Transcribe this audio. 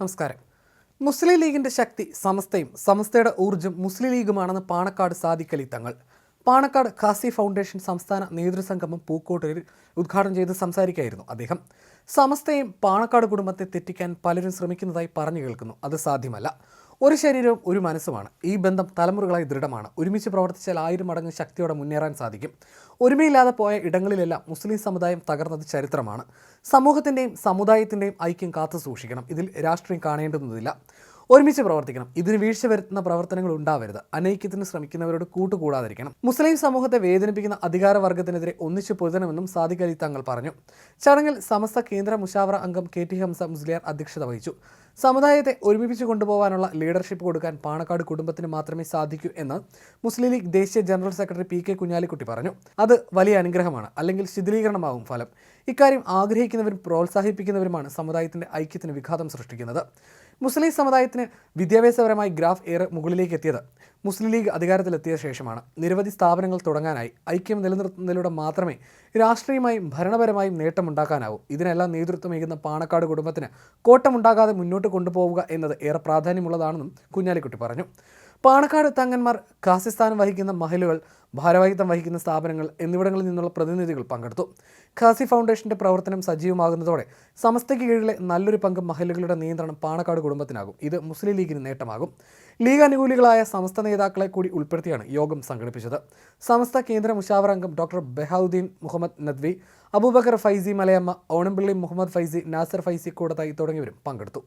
നമസ്കാരം. മുസ്ലിം ലീഗിന്റെ ശക്തി സമസ്തയും സമസ്തയുടെ ഊർജം മുസ്ലിം ലീഗുമാണെന്ന് പാണക്കാട് സാദിഖലി തങ്ങൾ. പാണക്കാട് ഖാസി ഫൗണ്ടേഷൻ സംസ്ഥാന നേതൃസംഗമം പൂക്കോട്ടൂരിൽ ഉദ്ഘാടനം ചെയ്ത് സംസാരിക്കുകയായിരുന്നു അദ്ദേഹം. സമസ്തയും പാണക്കാട് കുടുംബത്തെ തെറ്റിക്കാൻ പലരും ശ്രമിക്കുന്നതായി പറഞ്ഞു കേൾക്കുന്നു. അത് സാധ്യമല്ല. ഒരു ശരീരവും ഒരു മനസ്സുമാണ്. ഈ ബന്ധം തലമുറകളായി ദൃഢമാണ്. ഒരുമിച്ച് പ്രവർത്തിച്ചാൽ ആയിരം മടങ്ങ് ശക്തിയോടെ മുന്നേറാൻ സാധിക്കും. ഒരുമയില്ലാതെ പോയ ഇടങ്ങളിലെല്ലാം മുസ്ലിം സമുദായം തകർന്നത് ചരിത്രമാണ്. സമൂഹത്തിന്റെയും സമുദായത്തിന്റെയും ഐക്യം കാത്തു സൂക്ഷിക്കണം. ഇതിൽ രാഷ്ട്രീയം കാണേണ്ടുന്നതില്ല. ഒരുമിച്ച് പ്രവർത്തിക്കണം. ഇതിന് വീഴ്ച വരുത്തുന്ന പ്രവർത്തനങ്ങൾ ഉണ്ടാവരുത്. അനൈക്യത്തിന് ശ്രമിക്കുന്നവരോട് കൂട്ടുകൂടാതിരിക്കണം. മുസ്ലിം സമൂഹത്തെ വേദനിപ്പിക്കുന്ന അധികാരവർഗത്തിനെതിരെ ഒന്നിച്ചു പൊരുതണമെന്നും സാദിഖ് അലി തങ്ങൾ പറഞ്ഞു. ചടങ്ങിൽ സമസ്ത കേന്ദ്ര മുഷാവറ അംഗം കെ ടി ഹംസ മുസ്ലിയാർ അധ്യക്ഷത വഹിച്ചു. സമുദായത്തെ ഒരുമിപ്പിച്ച് കൊണ്ടുപോകാനുള്ള ലീഡർഷിപ്പ് കൊടുക്കാൻ പാണക്കാട് കുടുംബത്തിന് മാത്രമേ സാധിക്കൂ എന്ന് മുസ്ലിം ലീഗ് ദേശീയ general secretary P K Kunhalikutty പറഞ്ഞു. അത് വലിയ അനുഗ്രഹമാണ്. അല്ലെങ്കിൽ ശിഥിലീകരണമാവും ഫലം. ഇക്കാര്യം ആഗ്രഹിക്കുന്നവരും പ്രോത്സാഹിപ്പിക്കുന്നവരുമാണ് സമുദായത്തിന്റെ ഐക്യത്തിന് വിഘാതം സൃഷ്ടിക്കുന്നത്. മുസ്ലിം സമുദായത്തിന് വിദ്യാഭ്യാസപരമായി ഗ്രാഫ് ഏറെ മുകളിലേക്ക് എത്തിയത് മുസ്ലിം ലീഗ് അധികാരത്തിലെത്തിയ ശേഷമാണ്. നിരവധി സ്ഥാപനങ്ങൾ തുടങ്ങാനായി ഐക്യം നിലനിർത്തുന്നതിലൂടെ മാത്രമേ രാഷ്ട്രീയമായും ഭരണപരമായും നേട്ടമുണ്ടാക്കാനാവൂ. ഇതിനെല്ലാം നേതൃത്വം നേതൃത്വമേകുന്ന പാണക്കാട് കുടുംബത്തിന് കോട്ടമുണ്ടാകാതെ മുന്നോട്ട് കൊണ്ടുപോവുക എന്നത് ഏറെ പ്രാധാന്യമുള്ളതാണെന്നും കുഞ്ഞാലിക്കുട്ടി പറഞ്ഞു. പാണക്കാട് തങ്ങന്മാർ ഖാസിസ്ഥാനം വഹിക്കുന്ന മഹലുകൾ ഭാരവാഹിത്വം വഹിക്കുന്ന സ്ഥാപനങ്ങൾ എന്നിവിടങ്ങളിൽ നിന്നുള്ള പ്രതിനിധികൾ പങ്കെടുത്തു. ഖാസി ഫൗണ്ടേഷന്റെ പ്രവർത്തനം സജീവമാകുന്നതോടെ സമസ്തയ്ക്ക് കീഴിലെ നല്ലൊരു പങ്ക് മഹലുകളുടെ നിയന്ത്രണം പാണക്കാട് കുടുംബത്തിനാകും. ഇത് മുസ്ലിം ലീഗിന് നേട്ടമാകും. ലീഗ് അനുകൂലികളായ സമസ്ത നേതാക്കളെ കൂടി ഉൾപ്പെടുത്തിയാണ് യോഗം സംഘടിപ്പിച്ചത്. സമസ്ത കേന്ദ്ര മുഷാവർ അംഗം ഡോക്ടർ ബെഹൌദ്ദീൻ മുഹമ്മദ് നദ്വി അബൂബക്കർ ഫൈസി മലയമ്മ ഓണംപിള്ളി മുഹമ്മദ് ഫൈസി നാസർ ഫൈസി കൂടത്തായി തുടങ്ങിയവരും പങ്കെടുത്തു.